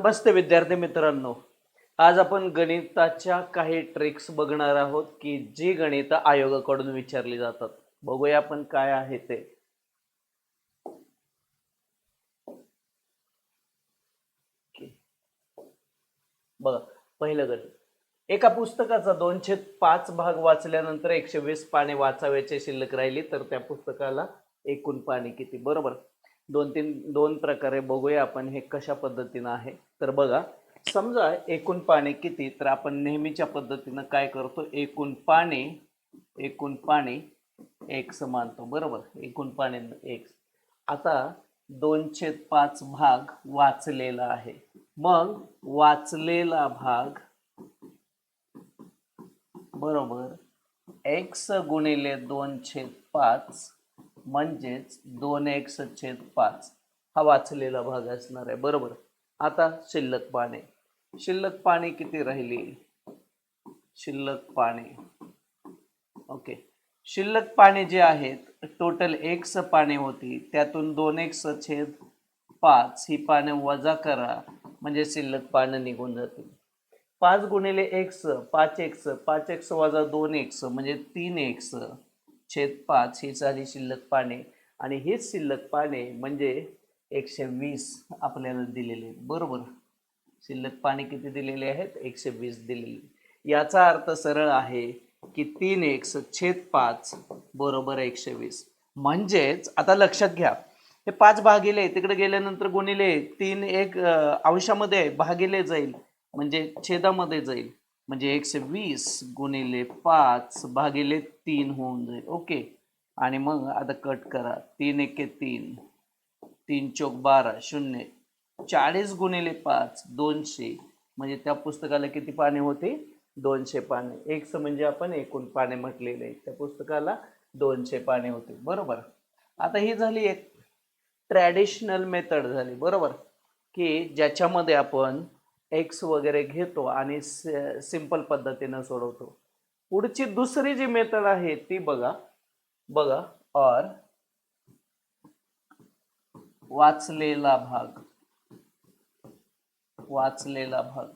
नमस्ते विद्यार्थी मित्रांनो. आज आपण गणिताच्या काही ट्रिक्स बघणार आहोत की जी गणित आयोगाकडून विचारली जातात. बघूया आपण काय आहे ते. बघा पहिलं गणित. एका पुस्तकाचा दोनशे पाच भाग वाचल्यानंतर एकशे वीस पाने वाचावयाची शिल्लक राहिली तर त्या पुस्तकाला एकूण पाणी किती? बरोबर. दोन तीन दोन प्रकारे बघूया आपण हे कशा पद्धतीनं आहे. तर बघा समजा एकूण पाणी किती तर आपण नेहमीच्या पद्धतीनं काय करतो? एकूण पाणी एकूण पाणी एक्स मानतो बरोबर? एकूण पाणी एक्स आता दोनशे पाच भाग वाचलेला आहे. मग वाचलेला भाग बरोबर एक्स गुणिले दोन छेद पाच म्हणजेच दोन एक्स छेद पाच. हा वाचलेला भाग असणार आहे. बरोबर? आता शिल्लक पाणी शिल्लक पाणी किती राहिली? शिल्लक पाणी ओके. शिल्लक पाणी जे आहेत टोटल एक्स पाने होती. त्यातून दोन एक्स छेद पाच ही पाने वजा करा. म्हणजे शिल्लक पानं निघून जातील. पाच गुणिले एक्स पाच एक्स पाच एक्स वजा दोन एक्स म्हणजे तीन एक्स छेद पाच ही झाली शिल्लक पाने. आणि हीच शिल्लक पाने म्हणजे एकशे वीस आपल्याला दिलेले आहेत. बरोबर? शिल्लक पाने किती दिलेले आहेत? एकशे वीस दिलेले याचा अर्थ सरळ आहे की तीन एक्स छेद पाच बरोबर एकशे वीस म्हणजेच आता लक्षात घ्या हे पाच भागिले तिकडे गेल्यानंतर गुणिले तीन एक अंशामध्ये भागिले जाईल. म्हणजे छेदामध्ये जाईल. म्हणजे एकशे वीस गुणिले पाच भागिले तीन होऊन जाईल. ओके. आणि मग आता कट करा. तीन एके तीन. तीन चौक बारा शून्य. चाळीस गुणिले पाच दोनशे. म्हणजे त्या पुस्तकाला किती पाने होते? दोनशे पाने. एक म्हणजे आपण एकूण पाने म्हटलेले त्या पुस्तकाला दोनशे पाने होते. बरोबर? आता ही झाली एक ट्रॅडिशनल मेथड झाली. बरोबर? की ज्याच्यामध्ये आपण एक्स वगैरे घेतो आणि सिंपल पद्धतीनं सोडवतो. पुढची दुसरी जी मेथड आहे ती बघा. बघा और वाचलेला भाग. वाचलेला भाग.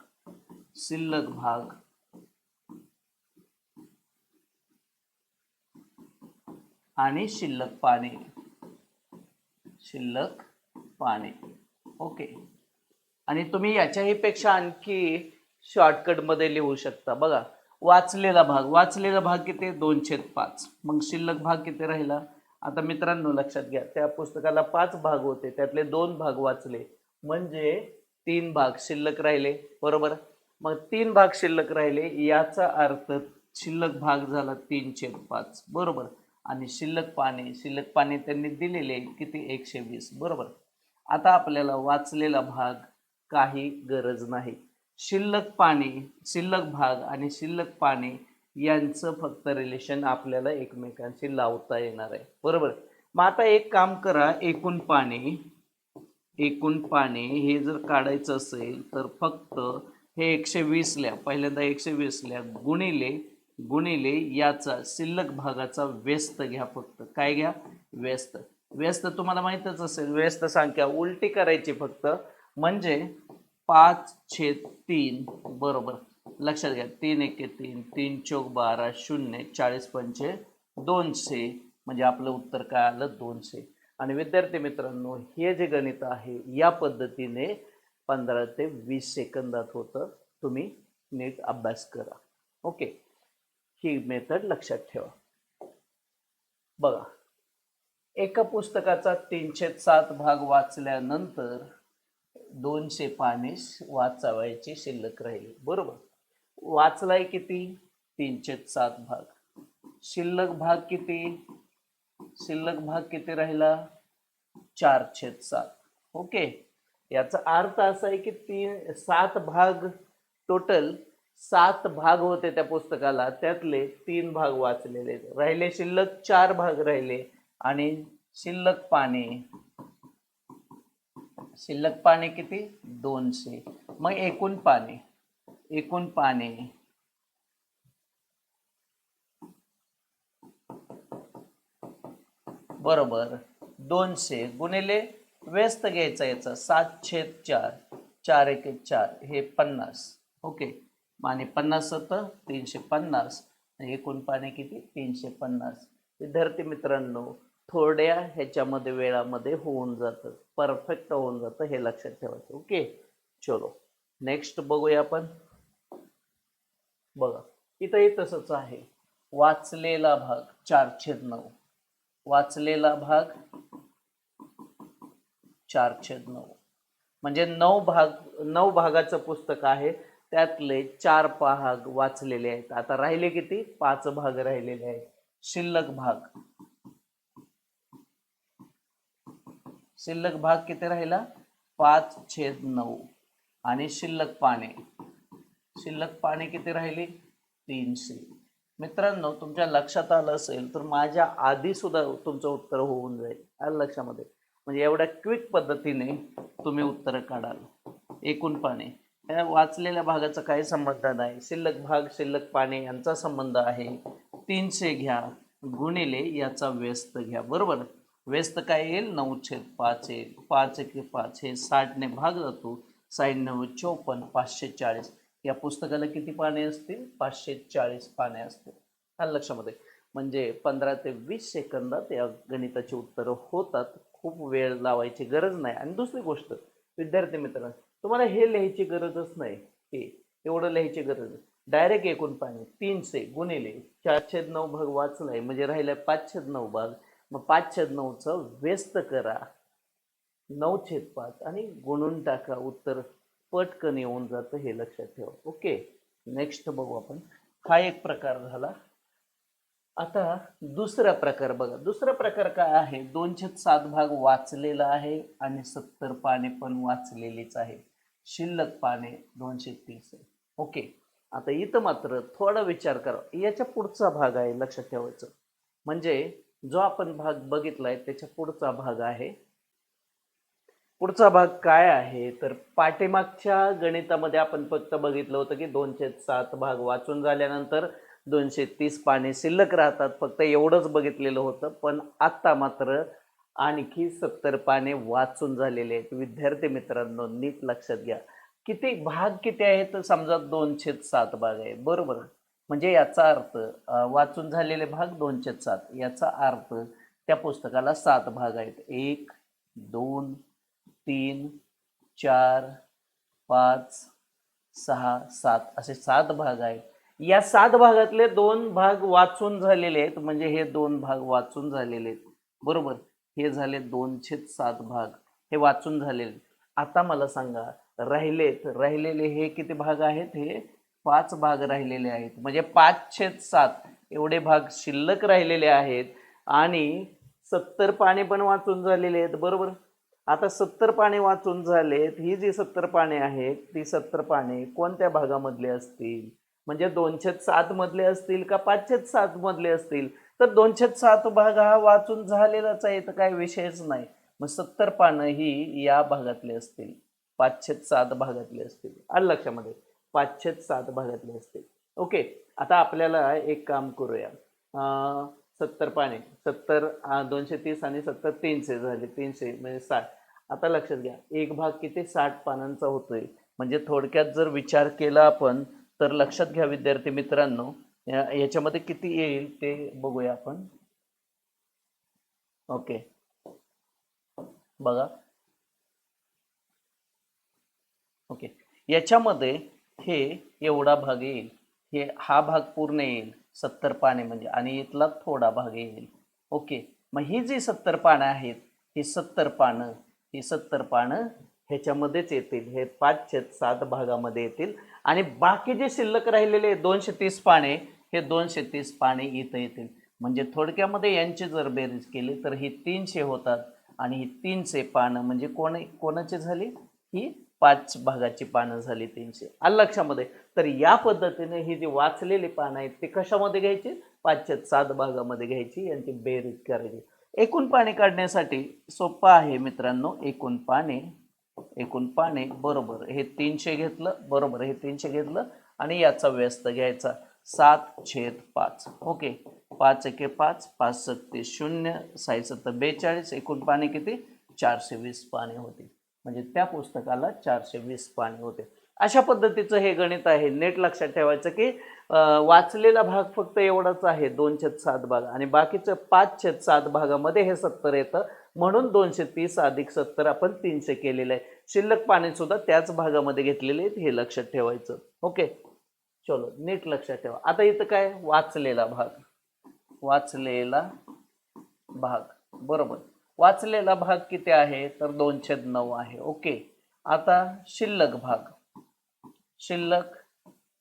शिल्लक भाग. आणि शिल्लक पाणी. शिल्लक पाणी. ओके. आणि तुम्ही याच्याही पेक्षा आणखी शॉर्टकटमध्ये लिहू शकता. बघा वाचलेला भाग. वाचलेला भाग किती? दोनशे पाच. मग शिल्लक भाग किती राहिला? आता मित्रांनो लक्षात घ्या. त्या पुस्तकाला पाच भाग होते. त्यातले दोन भाग वाचले. म्हणजे तीन भाग शिल्लक राहिले. बरोबर? मग तीन भाग शिल्लक राहिले याचा अर्थ शिल्लक भाग झाला तीन छेद पाच. बरोबर? आणि शिल्लक पाने शिल्लक पाने त्यांनी दिलेले किती? एकशे वीस. बरोबर? आता आपल्याला वाचलेला भाग काही गरज नाही. शिल्लक पाणी शिल्लक भाग आणि शिल्लक पाणी यांचं फक्त रिलेशन आपल्याला एकमेकांशी लावता येणार आहे. बरोबर? मग आता एक काम करा एकूण पाणी एकूण पाणी हे जर काढायचं असेल तर फक्त हे एकशे वीस लिहा पहिल्यांदा एकशे वीस लिहा गुणिले गुणिले याचा शिल्लक भागाचा व्यस्त घ्या फक्त. काय घ्या? व्यस्त. व्यस्त तुम्हाला माहीतच असेल व्यस्त संख्या उलटी करायची फक्त. म्हणजे पाच छेद तीन बरोबर. लक्षात घ्या तीन एके तीन तीन चौक बारा शून्य चाळीस पंचे दोनशे. म्हणजे आपलं उत्तर काय आलं? दोनशे. आणि विद्यार्थी मित्रांनो हे जे गणित आहे या पद्धतीने पंधरा ते वीस सेकंदात होतं. तुम्ही नीट अभ्यास करा. ओके? ही मेथड लक्षात ठेवा. बघा. एका पुस्तकाचा तीनशे सात भाग वाचल्यानंतर दोनशे पाने वाचावायची शिल्लक राहिली. बरोबर? वाचलाय किती? तीनशे सात भाग. शिल्लक भाग किती? शिल्लक भाग किती राहिला? चार छेद सात. ओके? याचा अर्थ असा आहे की तीन सात भाग टोटल सात भाग होते त्या पुस्तकाला. त्यातले तीन भाग वाचलेले राहिले शिल्लक चार भाग राहिले आणि शिल्लक पाने शिल्लक पाने किती? दोनशे. मग एकूण पाने एकूण पाने बरोबर. दोनशे गुणिले व्यस्त घ्यायचा याचा. सात छेद चार. चार एक चार. हे पन्नास. ओके. आणि पन्नास होतं. तीनशे पन्नास. एकूण पाणी किती? तीनशे पन्नास. विद्यार्थी मित्रांनो थोड्या ह्याच्यामध्ये वेळामध्ये होऊन जातं. परफेक्ट होऊन जातं हे लक्षात ठेवायचं. ओके चलो. नेक्स्ट बघूया आपण. बघा. इथंही तसंच आहे. वाचलेला भाग चार छेद नऊ. वाचलेला भाग चार छेद नऊ. म्हणजे नऊ भाग नऊ भागाचं पुस्तक आहे. त्यातले चार भाग वाचलेले आहेत. आता राहिले किती? पाच भाग राहिलेले आहेत. शिल्लक भाग. शिल्लक भाग किती राहिला? पाच छेद नऊ. आणि शिल्लक पाने. शिल्लक पाने किती राहिली? तीनशे. मित्रांनो तुमच्या लक्षात आलं असेल तर माझ्या आधी सुद्धा तुमचं उत्तर होऊन जाईल. आलं लक्षामध्ये. म्हणजे एवढ्या क्विक पद्धतीने तुम्ही उत्तर काढाल. एकूण पाने. या वाचलेल्या भागाचा काही संबंध नाही. शिल्लक भाग शिल्लक पाने यांचा संबंध आहे. तीनशे घ्या. गुणिले याचा व्यस्त घ्या. बरोबर? व्यस्त काय येईल? नऊ छेद पाच येईल पाच एक पाच हे साठने भाग जातो साईड नऊ चोपन्न पाचशे चाळीस. या पुस्तकाला किती पाने असतील? पाचशे चाळीस पाने असतील. हा लक्षामध्ये. म्हणजे पंधरा ते वीस सेकंदात या गणिताची उत्तरं होतात. खूप वेळ लावायची गरज नाही. आणि दुसरी गोष्ट विद्यार्थी मित्रांनो तुम्हाला हे लिहायची गरजच नाही. हे एवढं लिहायची गरज नाही. डायरेक्ट एकूण पाणी तीनशे गुणिले चारशे नऊ भाग वाचलाय. म्हणजे राहिलाय पाचशे नऊ भाग. मग पाच छेद नऊचं व्यस्त करा. नऊ छेद पाच आणि गुणून टाका. उत्तर पटकन येऊन जातं हे लक्षात ठेवा. ओके? नेक्स्ट बघू आपण. हा एक प्रकार झाला. आता दुसरा प्रकार बघा. दुसरा प्रकार काय आहे? दोनशे सात भाग वाचलेला आहे आणि सत्तर पाने पण वाचलेलीच आहे. शिल्लक पाने दोनशे तीस आहे. ओके? आता इथं मात्र थोडा विचार करा. याच्या पुढचा भाग आहे लक्षात ठेवायचं. म्हणजे जो आपण भाग बघितलाय त्याच्या पुढचा भाग आहे. पुढचा भाग काय आहे? तर पाठीमागच्या गणितामध्ये आपण फक्त बघितलं होतं की दोनशे सात भाग वाचून झाल्यानंतर दोनशे तीस पाने शिल्लक राहतात. फक्त एवढंच बघितलेलं होतं पण आत्ता मात्र आणखी सत्तर पाने वाचून झालेले आहेत. विद्यार्थी मित्रांनो नीट लक्षात घ्या. किती भाग किती आहेत? समजा दोनशे सात भाग आहे. बरोबर? म्हणजे याचा अर्थ वाचून झालेले भाग दोनशे सात याचा अर्थ त्या पुस्तकाला सात भाग आहेत. एक दोन तीन चार पाच सहा सात असे सात भाग आहेत. या सात भागातले दोन भाग वाचून झालेले आहेत म्हणजे हे दोन भाग वाचून झालेले आहेत. बरोबर? हे झाले दोनशे सात भाग. हे वाचून झालेले आहेत. आता मला सांगा राहिलेत राहिलेले हे किती भाग आहेत हे? पाच भाग राहिलेले आहेत. म्हणजे पाच छेद सात एवढे भाग शिल्लक राहिलेले आहेत. आणि सत्तर पाने पण वाचून झालेले आहेत. बरोबर? आता सत्तर पाने वाचून झालेत. ही जी सत्तर पाने आहेत ती सत्तर पाने कोणत्या भागामधले असतील? म्हणजे दोनशे सात मधले असतील का पाचशे सात मधले असतील? तर दोनशे सात भाग हा वाचून झालेलाच आहे तर काही विषयच नाही. मग सत्तर पानं ही या भागातले असतील. पाचशे सात भागातले असतील. आलं लक्षामध्ये? पाचशे सात भागातले असतील ओके आता आपल्याला एक काम करूया. सत्तर पाने सत्तर दोनशे तीस आणि सत्तर तीनशे झाले तीनशे म्हणजे साठ. आता लक्षात घ्या एक भाग किती साठ पानांचा होतोय? म्हणजे थोडक्यात जर विचार केला आपण तर लक्षात घ्या विद्यार्थी मित्रांनो याच्यामध्ये किती येईल ते बघूया आपण. ओके. बघा. ओके. याच्यामध्ये हे एवढा भाग येईल. हे हा भाग पूर्ण येईल. सत्तर पाने म्हणजे आणि इथला थोडा भाग येईल. ओके. मग ही जी सत्तर पानं आहेत ही सत्तर पानं ही सत्तर पानं ह्याच्यामध्येच येतील. हे पाच छेद सात भागामध्ये येतील. आणि बाकी जे शिल्लक राहिलेले दोनशे तीस पाने हे दोनशे तीस पाने इथं येतील. म्हणजे थोडक्यामध्ये यांची जर बेरीज केली तर ही तीनशे होतात. आणि ही तीनशे पानं म्हणजे कोण कोणाची झाली? ही पाच भागाची पानं झाली तीनशे आलं लक्षामध्ये? तर या पद्धतीने ही जी वाचलेली पानं आहेत ती कशामध्ये घ्यायची? पाचशे सात भागामध्ये घ्यायची यांची बेरीज करायची. एकूण पाणी काढण्यासाठी सोपं आहे मित्रांनो एकूण पाने. एकूण पाने बरोबर. हे तीनशे घेतलं बरोबर. हे तीनशे घेतलं आणि याचा व्यस्त घ्यायचा. सात छेद पाच. ओके. पाच एके पाच पाच सत्ते शून्य साई सत्तर बेचाळीस. एकूण पाने किती? चारशे वीस पाने होती. म्हणजे त्या पुस्तकाला चारशे वीस पाने होते. अशा पद्धतीचं हे गणित आहे. नेट लक्षात ठेवायचं की वाचलेला भाग फक्त एवढाच आहे दोन छेद सात भाग. आणि बाकीचं पाच छेद सात भागामध्ये हे सत्तर येतं. म्हणून दोनशे तीस अधिक सत्तर आपण तीनशे केलेलं आहे. शिल्लक पाणीसुद्धा त्याच भागामध्ये घेतलेले आहेत हे लक्षात ठेवायचं. ओके? चलो नीट लक्षात ठेवा. आता इथं काय? वाचलेला भाग. वाचलेला भाग. बरोबर. वाचलेला भाग किती आहे? तर दोनशे नऊ आहे. ओके. आता शिल्लक भाग. शिल्लक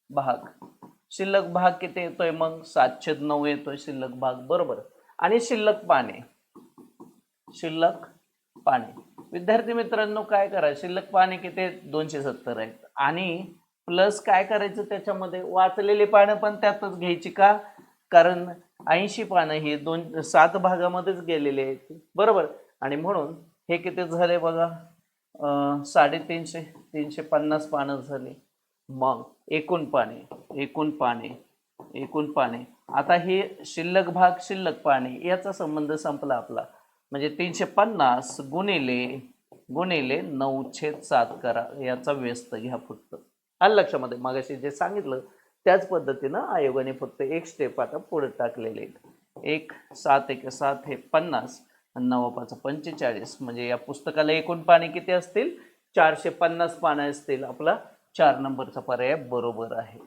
भाग. शिल्लक भाग किती येतोय मग? सातशे नऊ येतोय शिल्लक भाग. बरोबर. आणि शिल्लक पाने. शिल्लक पाने. विद्यार्थी मित्रांनो काय करा? शिल्लक पाने किती दोनशे सत्तर आहेत. आणि प्लस काय करायचं त्याच्यामध्ये? वाचलेली पानं पण त्यातच घ्यायची का? कारण ऐंशी पानं ही दोन सात भागामध्येच गेलेली आहेत. बरोबर? आणि म्हणून हे किती झाले बघा? साडेतीनशे तीनशे पन्नास पानं झाली. मग एकूण पाने एकूण पाने एकूण पाने. आता हे शिल्लक भाग शिल्लक पाने याचा संबंध संपला आपला. म्हणजे तीनशे पन्नास गुणिले गुणिले नऊ छेद सात करा याचा व्यस्त घ्या फक्त. आलं लक्षामध्ये? मागाशी जे सांगितलं त्याच पद्धतीनं आयोगाने फक्त एक स्टेप आता पुढे टाकलेले आहेत. एक सात एक सात हे पन्नास आणि नऊ पाच पंचेचाळीस. म्हणजे या पुस्तकाला एकूण पाने किती असतील? चारशे पन्नास पानं असतील. आपला चार नंबरचा पर्याय बरोबर आहे.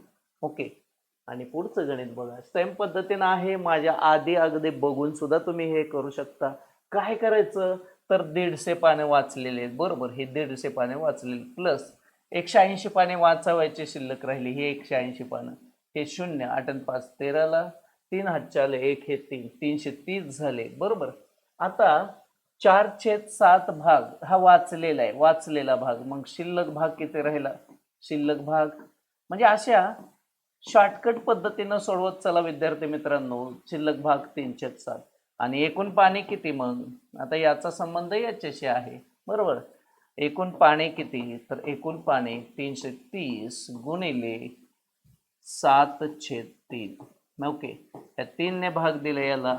ओके. आणि पुढचं गणित बघा. सेम पद्धतीनं आहे. माझ्या आधी अगदी बघून सुद्धा तुम्ही हे करू शकता. काय करायचं? तर दीडशे पाने वाचलेले आहेत. बरोबर. हे दीडशे पाने वाचलेले प्लस एकशे ऐंशी पाने वाचावायचे शिल्लक राहिली ही एकशे ऐंशी पानं. हे शून्य आठ आणि पाच तेराला तीन हजार एक हे तीन तीनशे तीस झाले. बरोबर? आता चार छेद सात भाग हा वाचलेला आहे वाचलेला भाग. मग शिल्लक भाग किती राहिला? शिल्लक भाग म्हणजे अशा शॉर्टकट पद्धतीनं सोडवत चला विद्यार्थी मित्रांनो शिल्लक भाग तीनशे सात. आणि एकूण पाणी किती मग? आता याचा संबंध याच्याशी आहे. बरोबर? एकूण पाणी किती? तर एकूण पाणी तीनशे तीस गुणिले सात छेद तीन. ओके. या तीनने भाग दिला याला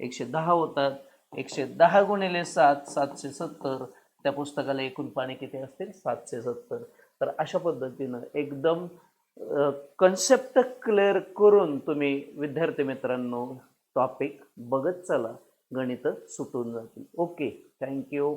एकशे दहा होतात. एकशे दहा गुणिले सात सातशे सत्तर. त्या पुस्तकाला एकूण पाणी किती असतील? सातशे सत्तर. तर अशा पद्धतीनं एकदम कन्सेप्ट क्लिअर करून तुम्ही विद्यार्थी मित्रांनो टॉपिक बघत चला. गणित सुटून जातील. ओके. थँक्यू